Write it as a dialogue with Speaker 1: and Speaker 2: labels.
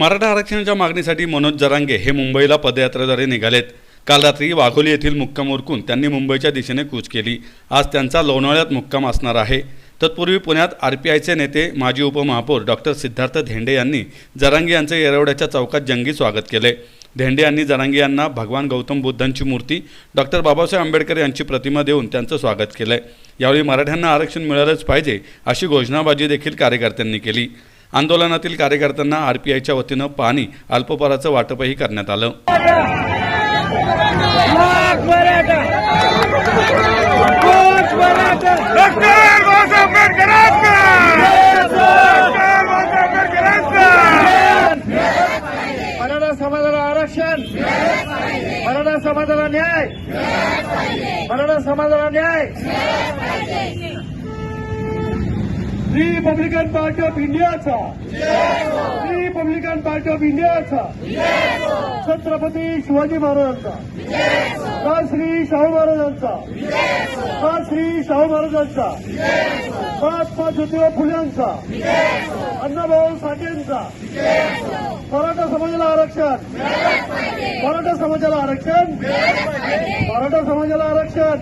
Speaker 1: मराठा आरक्षणाच्या मागणीसाठी मनोज जरांगे हे मुंबईला पदयात्रेद्वारे निघालेत. काल रात्री वाघोली येथील मुक्काम उरकून त्यांनी मुंबईच्या दिशेने कूच केली. आज त्यांचा लोणावळ्यात मुक्काम असणार आहे. तत्पूर्वी पुण्यात आर पी आयचे नेते माजी उपमहापौर डॉक्टर सिद्धार्थ धेंडे यांनी जरांगे यांचे येरवड्याच्या चौकात जंगी स्वागत केले. धेंडे यांनी जरांगे यांना भगवान गौतम बुद्धांची मूर्ती डॉक्टर बाबासाहेब आंबेडकर यांची प्रतिमा देऊन त्यांचं स्वागत केलं यावेळी मराठ्यांना आरक्षण मिळालंच पाहिजे अशी घोषणाबाजी देखील कार्यकर्त्यांनी केली. आंदोलनातील कार्यकर्त्यांना आर पी आयच्या वतीनं पाणी अल्पपराचं वाटपही करण्यात आलं.
Speaker 2: मराठा समाजाला आरक्षण. मराठा समाजाला न्याय. मराठा समाजाला न्याय. रिपब्लिकन पार्टी ऑफ इंडियाचा रिपब्लिकन पार्टी ऑफ इंडियाचा छत्रपती शिवाजी महाराजांचा. का श्री शाहू महाराजांचा? का श्री शाहू महाराजांचा? महात्मा ज्योतिबा फुल्यांचा? अण्णाभाऊ साठेंचा? मराठा समाजाला आरक्षण? मराठा समाजाला आरक्षण? मराठा समाजाला आरक्षण?